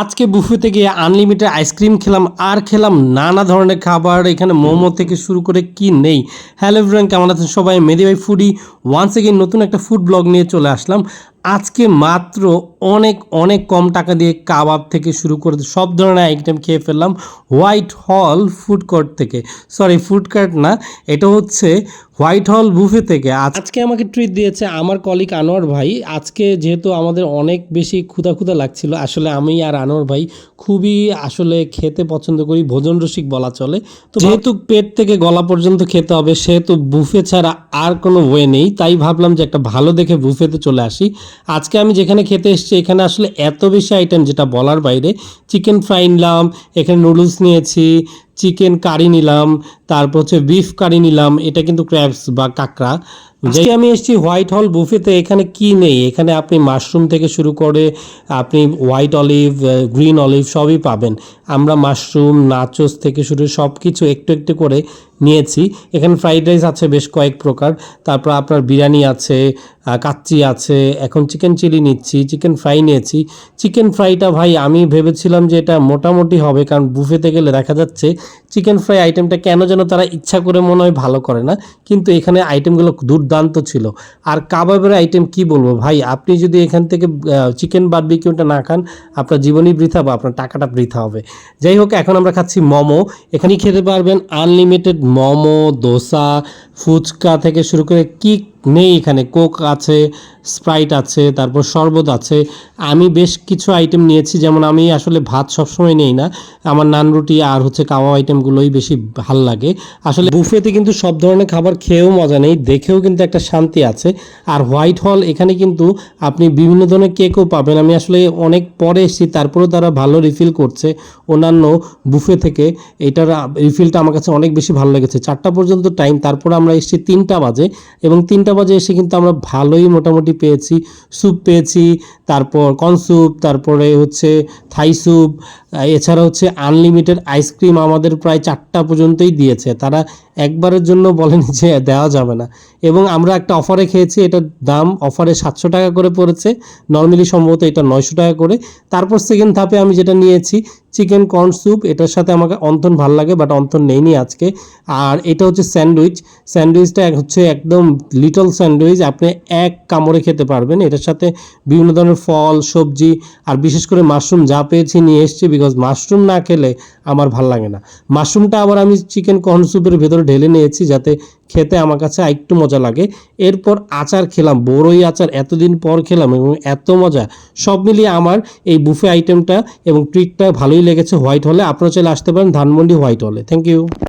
আজকে বুফে থেকে unlimited ice cream খেলাম, আর খেলাম নানা ধরনের খাবার। এখানে মোমো থেকে শুরু করে কি নেই? হ্যালো এভরিওয়ান কেমন আছেন সবাই? মেদি ভাই ফুডি ওয়ান্স এগেন নতুন একটা ফুড ব্লগ নিয়ে চলে আসলাম। আজকে মাত্র অনেক অনেক কম টাকা দিয়ে কাবাব থেকে শুরু করে সব ধরনের আইটেম খেয়ে ফেললাম হোয়াইট হল ফুড কোর্ট থেকে। সরি ফুড কোর্ট না, এটা হচ্ছে হোয়াইট হল বুফে থেকে। আজ- আজকে আমাকে ট্রিট দিয়েছে আমার কলিগ আনোয়ার ভাই। আজকে যেহেতু আমাদের অনেক বেশি ক্ষুধা ক্ষুধা লাগছিল, আসলে আমি আর আনোয়ার ভাই খুবই আসলে খেতে পছন্দ করি, ভোজন রসিক বলা চলে। তো যেহেতু পেট থেকে গলা পর্যন্ত খেতে হবে, সেহেতু বুফে ছাড়া আর কোনো ওয়ে নেই। তাই ভাবলাম যে একটা ভালো দেখে বুফেতে চলে আসি। আজকে আমি যেখানে খেতে এসেছি, এখানে আসলে এত বেশি আইটেম যেটা বলার বাইরে চিকেন ফ্রাই নিলাম এখানে নুডলস নিয়েছি চিকেন কারি নিলাম, তারপর হচ্ছে বিফ কারি নিলাম, এটা কিন্তু ক্র্যাবস বা কাঁকড়া। যে আমি এসেছি হোয়াইট হল বুফেতে এখানে কি নেই? এখানে আপনি মাশরুম থেকে শুরু করে আপনি হোয়াইট অলিভ গ্রিন অলিভ সবই পাবেন। আমরা মাশরুম নাচোস থেকে শুরু সব কিছু একটু একটু করে নিয়েছি। এখানে ফ্রাইড রাইস আছে বেশ কয়েক প্রকার। তারপর আপনার বিরিয়ানি আছে কাচ্চি আছে, এখন চিকেন চিলি নিচ্ছি চিকেন ফ্রাই নিয়েছি। চিকেন ফ্রাইটা ভাই, আমি ভেবেছিলাম যে এটা মোটামুটি হবে, কারণ বুফেতে গেলে দেখা যাচ্ছে চিকেন ফ্রাই আইটেমটা কেন যেন তারা ইচ্ছা করে মনে হয় ভালো করে না, কিন্তু এখানে আইটেমগুলো দুর্দান্ত ছিল। আর কাবাবের আইটেম কি বলব ভাই? আপনি যদি এখান থেকে চিকেন বারবিকিউটা না খান, আপনার জীবনই বৃথা বা আপনার টাকাটা বৃথা হবে। যাই হোক, এখন আমরা খাচ্ছি মোমো। এখানেই খেতে পারবেন আনলিমিটেড মোমো, দোসা, ফুচকা থেকে শুরু করে কি নেই, এখানে কোক আছে, স্প্রাইট আছে, তারপর শরবত আছে। আমি বেশ কিছু আইটেম নিয়েছি, যেমন আমি আসলে ভাত সবসময় নেই না। আমার নান রুটি আর হচ্ছে কাওয়া আইটেমগুলোই বেশি ভালো লাগে। আসলে বুফেতে কিন্তু সব ধরনের খাবার খেয়েও মজা নেই, দেখেও কিন্তু একটা শান্তি আছে। আর হোয়াইট হল, এখানে কিন্তু আপনি বিভিন্ন ধরনের কেকও পাবেন। আমি আসলে অনেক পরে এসেছি, তারপরেও তারা ভালো রিফিল করছে। অন্যান্য বুফে থেকে এটার রিফিলটা আমার কাছে অনেক বেশি ভালো লেগেছে। চারটা পর্যন্ত টাইম তারপর আমরা এসেছি তিনটা বাজে এবং তিনটা বাজে এসে কিন্তু আমরা ভালোই মোটামুটি পেয়েছি স্যুপ পেয়েছি, তারপর কর্ন স্যুপ তারপরে হচ্ছে থাই স্যুপ এছাড়া হচ্ছে আনলিমিটেড আইসক্রিম আমাদের প্রায় চারটা পর্যন্তই দিয়েছে। তারা একবারের জন্য বলেনি যে দেওয়া যাবে না। এবং আমরা একটা অফারে খেয়েছি, এটার দাম অফারে সাতশো টাকা করে পড়েছে। নর্মালি সম্ভবত এটা নয়শো টাকা করে। তারপর সেকেন্ড ধাপে আমি যেটা নিয়েছি চিকেন কর্ন স্যুপ এটার সাথে আমাকে অন্তন ভালো লাগে বাট অন্তন নেইনি আজকে। আর এটা হচ্ছে স্যান্ডউইচ। স্যান্ডউইচটা হচ্ছে একদম লিটল স্যান্ডউইচ। আপনি এক কামড়ে খেতে পারবেন। এটার সাথে বিভিন্ন ধরনের ফল, সবজি, আর বিশেষ করে মাশরুম যা পেয়েছি নিয়ে এসেছি। বিকজ মাশরুম না খেলে আমার ভালো লাগে না। মাশরুমটা আবার আমি চিকেন কর্ন স্যুপের ভেতরে ঢেলে নিয়েছি যাতে খেতে আমার কাছে একটু মজা লাগে। এরপর আচার খেলাম, বড়ই আচার এতদিন পর খেলাম এবং এত মজা। সব মিলিয়ে আমার এই বুফে আইটেমটা এবং ট্রিটটা ভালোই লেগেছে হোয়াইট হলে। আপনারা চলে আসতে পারেন ধানমন্ডি হোয়াইট হলে। Thank you